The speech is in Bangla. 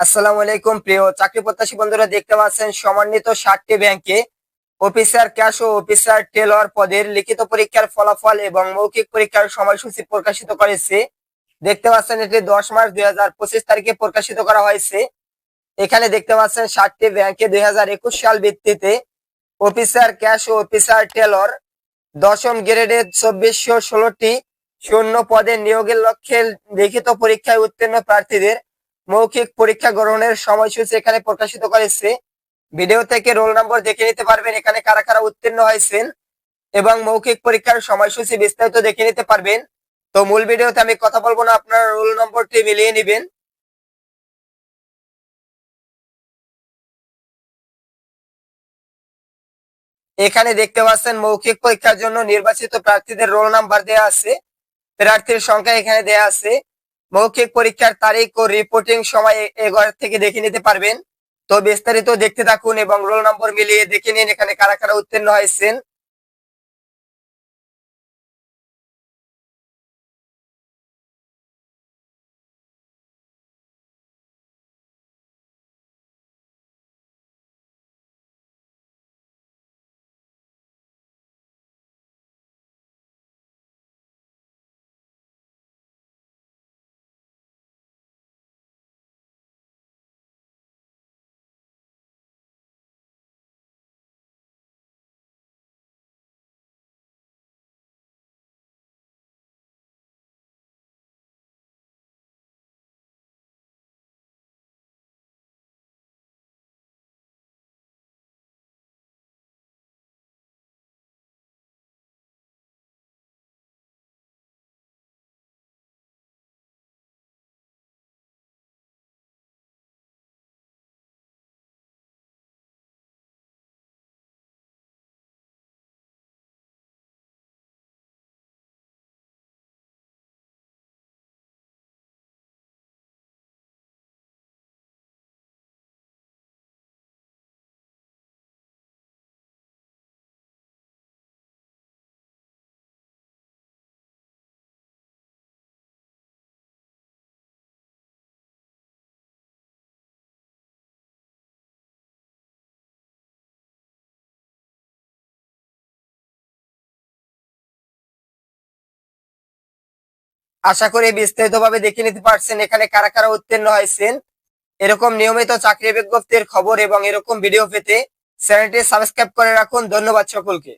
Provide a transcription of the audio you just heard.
আসসালামু আলাইকুম, প্রিয় চাকরি প্রত্যাশী বন্ধুরা, দেখতে পাচ্ছেন সমন্বিত ষাটটি ব্যাংকে অফিসার ক্যাশ ও অফিসার টেলর পদের লিখিত পরীক্ষার ফলাফল এবং মৌখিক পরীক্ষার সময়সূচি প্রকাশিত করেছে। দেখতে পাচ্ছেন এটি দশ মার্চ দুই হাজার পঁচিশ তারিখে প্রকাশিত করা হয়েছে। এখানে দেখতে পাচ্ছেন ষাটটি ব্যাংকে দুই হাজার একুশ সাল ভিত্তিতে অফিসার ক্যাশ ও অফিসার টেলর দশম গ্রেডের চব্বিশশো ষোলোটি শূন্য পদে নিয়োগের লক্ষ্যে লিখিত পরীক্ষায় উত্তীর্ণ প্রার্থীদের মৌখিক পরীক্ষা গ্রহণের সময়সূচি এখানে প্রকাশিত করেছে। ভিডিও থেকে রোল নম্বর দেখে নিতে পারবেন, এখানে কারা কারা উত্তীর্ণ হয়েছেন এবং মৌখিক পরীক্ষার সময়সূচি বিস্তারিত দেখে নিতে পারবেন। তো মূল ভিডিওতে আমি কথা বলব না, আপনার রোল নম্বরটি মিলিয়ে নেবেন। এখানে দেখতে পাচ্ছেন, মৌখিক পরীক্ষার জন্য নির্বাচিত প্রার্থীদের রোল নাম্বার দেয়া আছে। প্রার্থীর সংখ্যা এখানে দেয়া আছে। মৌখিক পরীক্ষার তারিখ ও রিপোর্টিং সময় এগার থেকে দেখে নিতে পারবেন। তো বিস্তারিত দেখতে থাকুন এবং রোল নম্বর মিলিয়ে দেখে নিন এখানে কারা কারা উত্তীর্ণ হয়েছেন। আশা করি বিস্তারিত ভাবে দেখে নিতে পারছেন এখানে কারা কারা উত্তীর্ণ হয়েছেন। এরকম নিয়মিত চাকরি বিজ্ঞপ্তির খবর এবং এরকম ভিডিও পেতে চ্যানেলটি সাবস্ক্রাইব করে রাখুন। ধন্যবাদ সকলকে।